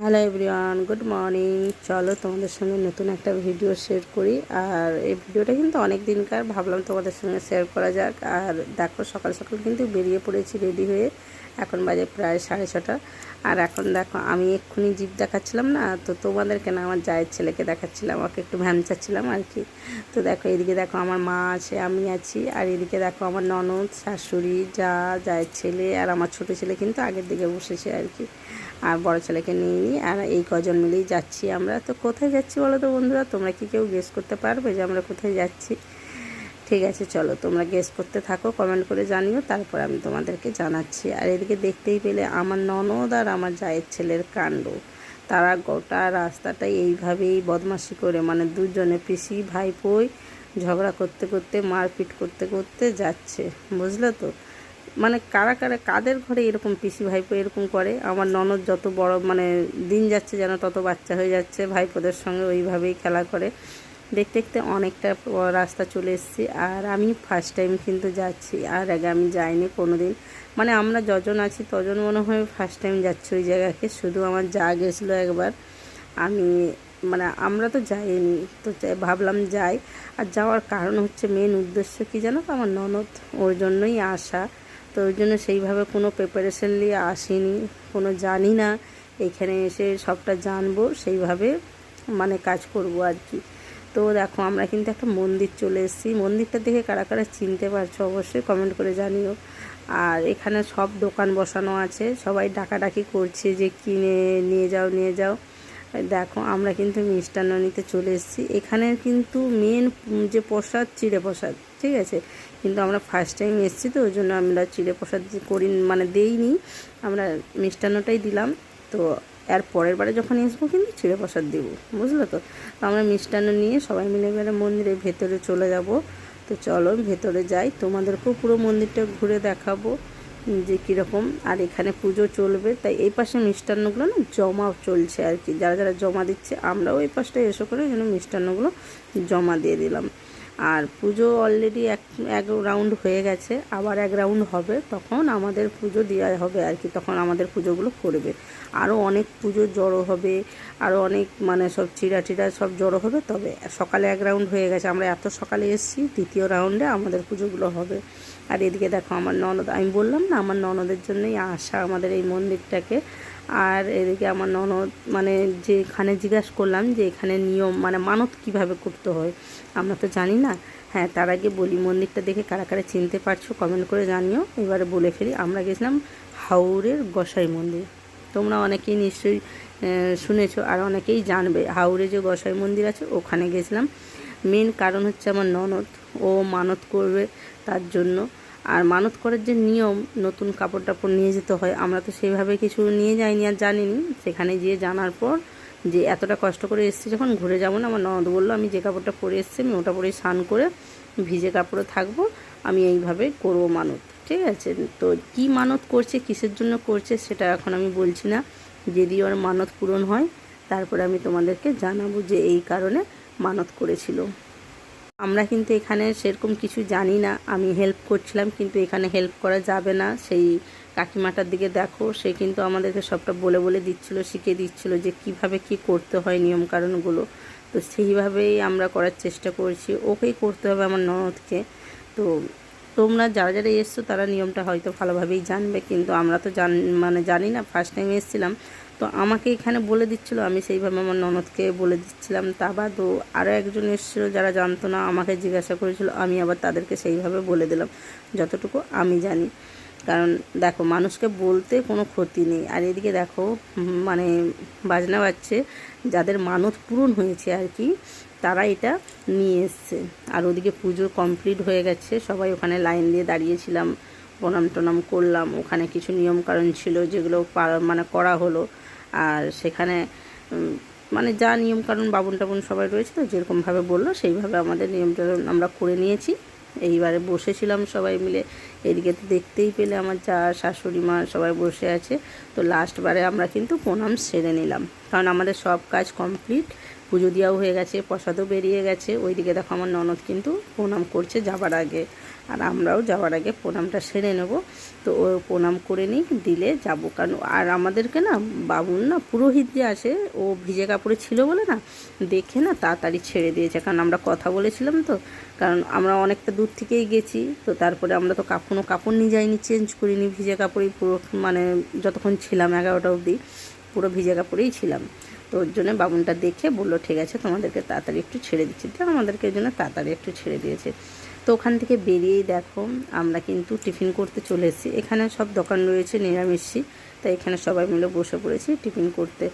Hello everyone good morning চলো তোমাদের সঙ্গে নতুন একটা ভিডিও শেয়ার করি। আর এই ভিডিওটা কিন্তু অনেক দিনকার। ভাবলাম তোমাদের সঙ্গে শেয়ার করা যাক। আর দেখো সকাল সকাল কিন্তু বেরিয়ে পড়েছি রেডি হয়ে। এখন বাজে প্রায় সাড়ে ছটা। আর এখন দেখো, আমি এক্ষুনি জিপ দেখাচ্ছিলাম না, তো তোমাদেরকে না আমার জায়ের ছেলেকে দেখাচ্ছিলাম আমাকে একটু ভ্যান চাচ্ছিলাম আর কি। তো দেখো, এদিকে দেখো আমার মা আছে, আমি আছি, আর এদিকে দেখো আমার ননদ, শাশুড়ি, যা জায়ের ছেলে, আর আমার ছোটো ছেলে কিন্তু আগের দিকে বসেছে আর কি। আর বড় ছেলেকে নিয়ে নিই আর এই কজন মিলেই যাচ্ছি আমরা। তো কোথায় যাচ্ছি বলো তো বন্ধুরা? তোমরা কি কেউ গেস করতে পারবে যে আমরা কোথায় যাচ্ছি? ঠিক আছে, চলো তোমরা গেস করতে থাকো কমেন্ট করে জানিও, তারপর আমি তোমাদেরকে জানাচ্ছি। আর এদিকে দেখতেই পেলে আমার ননদ আর আমার জায়ের ছেলের কাণ্ড। তারা গোটা রাস্তাটাই এইভাবেই বদমাশি করে মানে দুজনে পিসি ভাইপোই ঝগড়া করতে করতে, মারপিট করতে করতে যাচ্ছে, বুঝলে তো? মানে কারা কারা, কাদের ঘরে এরকম পিসি ভাইপো এরকম করে? আমার ননদ যত বড় মানে দিন যাচ্ছে যেন তত বাচ্চা হয়ে যাচ্ছে, ভাইপোদের সঙ্গে ওইভাবেই খেলা করে। দেখতে দেখতে অনেকটা রাস্তা চলে এসেছি। আর আমি ফার্স্ট টাইম কিন্তু যাচ্ছি, আর আগে আমি যাইনি কোনো দিন মানে আমরা যজন আছি, তজন মনে হয় ফার্স্ট টাইম যাচ্ছি ওই জায়গাকে। শুধু আমার যা গেছিল একবার। আমি মানে আমরা তো যাইনি, তো ভাবলাম যাই। আর যাওয়ার কারণ হচ্ছে মেন উদ্দেশ্য কী জানো তো? আমার ননদ, ওর জন্যই আসা। তো ওই জন্য সেইভাবে কোনো প্রিপারেশন নিয়ে আসিনি, কোনো জানি না। এখানে এসে সবটা জানব, সেইভাবে মানে কাজ করব আর কি। তো দেখো, আমরা কিন্তু একটা মন্দির চলে এসেছি। মন্দিরটা দেখে কারা কারা চিনতে পারছ অবশ্যই কমেন্ট করে জানিও। আর এখানে সব দোকান বসানো আছে। সবাই ডাকাডাকি করছে যে কিনে, নিয়ে যাও নিয়ে যাও। দেখো, আমরা কিন্তু মিষ্টান্ন নিতে চলে এসেছি। এখানে কিন্তু মেন যে প্রসাদ, চিড়ে প্রসাদ, ঠিক আছে? কিন্তু আমরা ফার্স্ট টাইম এসেছি তো, ওই জন্য আমরা চিড়ে প্রসাদ করি মানে দেইনি। আমরা মিষ্টান্নটাই দিলাম। তো এর পরের বারে যখন আসব কিন্তু চিড়ে প্রসাদ দেবো, বুঝলো তো? আমরা মিষ্টান্ন নিয়ে সবাই মিলে এবারে মন্দিরের ভেতরে চলে যাব। তো চলো ভেতরে যাই, তোমাদেরকেও পুরো মন্দিরটা ঘুরে দেখাবো যে কীরকম। আর এখানে পুজো চলবে, তাই এই পাশে মিষ্টান্নগুলো না জমা চলছে আর কি। যারা যারা জমা দিচ্ছে, আমরাও এই পাশটা এসে করে যেন মিষ্টান্নগুলো জমা দিয়ে দিলাম। আর পুজো অলরেডি এক এক রাউন্ড হয়ে গেছে। আবার এক রাউন্ড হবে, তখন আমাদের পুজো দেওয়া হবে আর কি, তখন আমাদের পুজোগুলো করবে। আরও অনেক পুজো জড়ো হবে আরও অনেক মানে সব চিরা টিরা সব জড়ো হবে, তবে সকালে এক রাউন্ড হয়ে গেছে। আমরা এত সকালে এসেছি, দ্বিতীয় রাউন্ডে আমাদের পুজোগুলো হবে। আর এদিকে দেখো, আমার ননদ, আমি বললাম না, আমার ননদের জন্যই আসা আমাদের এই মন্দিরটাকে আর এদিকে আমার ননদ মানে যেখানে জিজ্ঞাসা করলাম যে এখানে নিয়ম মানে মানত কীভাবে করতে হয়, আমরা তো জানি না। হ্যাঁ তার আগে বলি, মন্দিরটা দেখে কারা কারা চিনতে পারছ কমেন্ট করে জানিও। এবারে বলে ফেলি, আমরা গেছিলাম হাওড়ের গোসাই মন্দির। তোমরা অনেকেই নিশ্চয়ই শুনেছো আর অনেকেই জানবে হাওড়ে যে গোসাই মন্দির আছে, ওখানে গেছিলাম। মেন কারণ হচ্ছে আমার ননদ, ও মানত করবে তার জন্য। আর মানত করার যে নিয়ম, নতুন কাপড় টাপড় নিয়ে যেতে হয়, আমরা তো সেইভাবে কিছু নিয়ে যাইনি আর জানিনি। সেখানে গিয়ে জানার পর যে এতটা কষ্ট করে এসেছি, যখন ঘুরে যাব না, আমার ননদ বলল, আমি যে কাপড়টা পরে এসেছি, আমি ওটা পরে স্নান করে ভিজে কাপড়ে থাকব, আমি এইভাবে করব মানত। ঠিক আছে? তো কি মানত করছে, কিসের জন্য করছে, সেটা এখন আমি বলছি না। যদি ওর মানত পূরণ হয়, তারপরে আমি তোমাদেরকে জানাব যে এই কারণে মানত করেছিল। আমরা কিন্তু এখানে সেরকম কিছু জানি না। আমি হেল্প করছিলাম, কিন্তু এখানে হেল্প করা যাবে না। সেই কাকিমাটার দিকে দেখো, সে কিন্তু আমাদেরকে সবটা বলে বলে দিচ্ছিল, শিখিয়ে দিচ্ছিল যে কীভাবে কি করতে হয় নিয়মকানুনগুলো। তো সেইভাবেই আমরা করার চেষ্টা করছি। ওকেই করতে হবে আমার ননদকে। তো তোমরা যারা যারা এসছো, তারা নিয়মটা হয়তো ভালোভাবেই জানবে, কিন্তু আমরা তো জান মানে জানি না। ফার্স্ট টাইম এসেছিলাম। আমাকে এখানে বলে দিচ্ছিল, আমি সেইভাবে আমার ননদকে বলে দিচ্ছিলাম। তা বাদও আরও একজন এসেছিল যারা জানতো না, আমাকে জিজ্ঞাসা করেছিল, আমি আবার তাদেরকে সেইভাবে বলে দিলাম, যতটুকু আমি জানি। কারণ দেখো, মানুষকে বলতে কোনো ক্ষতি নেই। আর এদিকে দেখো মানে বাজনা বাজছে, যাদের মানত পূরণ হয়েছে আর কি, তারা এটা নিয়ে এসছে। আর ওদিকে পুজো কমপ্লিট হয়ে গেছে, সবাই ওখানে লাইন দিয়ে দাঁড়িয়েছিলাম প্রণাম টনাম করলাম। ওখানে কিছু নিয়মকানুন ছিল যেগুলো মানে করা হলো। আর সেখানে মানে যা নিয়মকানুন বাবুন টাবুন সবাই রয়েছে তো যেরকমভাবে বলল, সেইভাবে আমাদের নিয়মটা আমরা করে নিয়েছি। এইবারে বসেছিলাম সবাই মিলে। এদিকে তো দেখতেই পেলে আমার যা শাশুড়ি মা সবাই বসে আছে। তো লাস্টবারে আমরা কিন্তু প্রণাম সেরে নিলাম। কারণ আমাদের সব কাজ কমপ্লিট। পুজো দেওয়াও হয়ে গেছে, প্রসাদও বেরিয়ে গেছে। ওইদিকে দেখো আমার ননদ কিন্তু প্রণাম করছে যাবার আগে। আর আমরাও যাওয়ার আগে প্রণামটা সেরে নেব। তো ও প্রণাম করে নিই দিলে যাব। কারণ আর আমাদেরকে না বাবুন না পুরোহিত যে আসে ও ভিজে কাপড়ে ছিল বলে না, দেখে না তাড়াতাড়ি ছেড়ে দিয়েছে। কারণ আমরা কথা বলেছিলাম তো, কারণ আমরা অনেকটা দূর থেকেই গেছি। তো তারপরে আমরা তো কাপড়ও কাপড় নিয়ে যাইনি, চেঞ্জ করিনি, ভিজে কাপড়েই পুরো মানে যতক্ষণ ছিলাম এগারোটা অবধি, পুরো ভিজে কাপড়েই ছিলাম। তো ওর জন্য বাবুনটা দেখে বলল, ঠিক আছে, তোমাদেরকে তাড়াতাড়ি একটু ছেড়ে দিচ্ছি। তো আমাদেরকে ওই জন্য তাড়াতাড়ি একটু ছেড়ে দিয়েছে। তো ওখান থেকে বেরিয়েই দেখো, আমরা কিন্তু টিফিন করতে চলে এসেছি এখানে সব দোকান রয়েছে নিরামিষই, তাই এখানে সবাই মিলে বসে পড়েছি টিফিন করতে।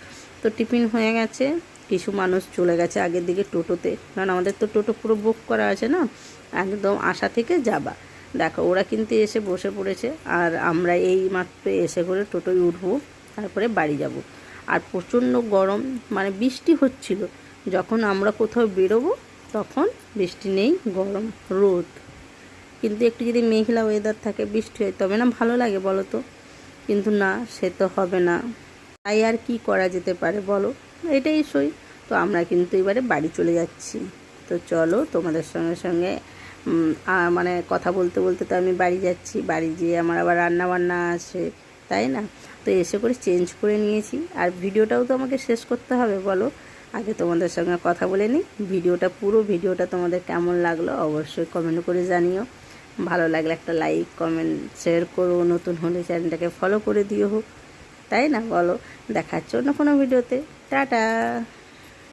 তো টিফিন হয়ে গেছে, কিছু মানুষ চলে গেছে আগের দিকে টোটোতে। কারণ আমাদের তো টোটো পুরো বুক করা আছে না, একদম আশা থেকে যাবা। দেখো, ওরা কিন্তু এসে বসে পড়েছে, আর আমরা এই মাত্র এসে করে টোটোয় উঠবো, তারপরে বাড়ি যাব। আর প্রচণ্ড গরম মানে বৃষ্টি হচ্ছিল, যখন আমরা কোথাও বেরোবো তখন বৃষ্টি নেই, গরম, রোদ। কিন্তু একটু যদি মেঘলা ওয়েদার থাকে, বৃষ্টি হয়, তবে না ভালো লাগে বলো তো কিন্তু না, সে তো হবে না। তাই আর কি করা যেতে পারে বলো? এটাই সই। তো আমরা কিন্তু এবারে বাড়ি চলে যাচ্ছি। তো চলো তোমাদের সঙ্গে সঙ্গে মানে কথা বলতে বলতে তো আমি বাড়ি যাচ্ছি। বাড়ি গিয়ে আমার আবার রান্না বান্না আছে, তাই না? তো এসে করে চেঞ্জ করে নিয়েছি। আর ভিডিওটাও তো আমাকে শেষ করতে হবে বলো। আগে তোমাদের সঙ্গে কথা বলে নিই। ভিডিওটা, পুরো ভিডিওটা তোমাদের কেমন লাগল অবশ্যই কমেন্ট করে জানিও। ভালো লাগলে একটা লাইক কমেন্ট শেয়ার করো। নতুন হলে চ্যানেলটাকে ফলো করে দিও। হোক তাই না? বলো দেখার জন্য কোনো ভিডিওতে টাটা!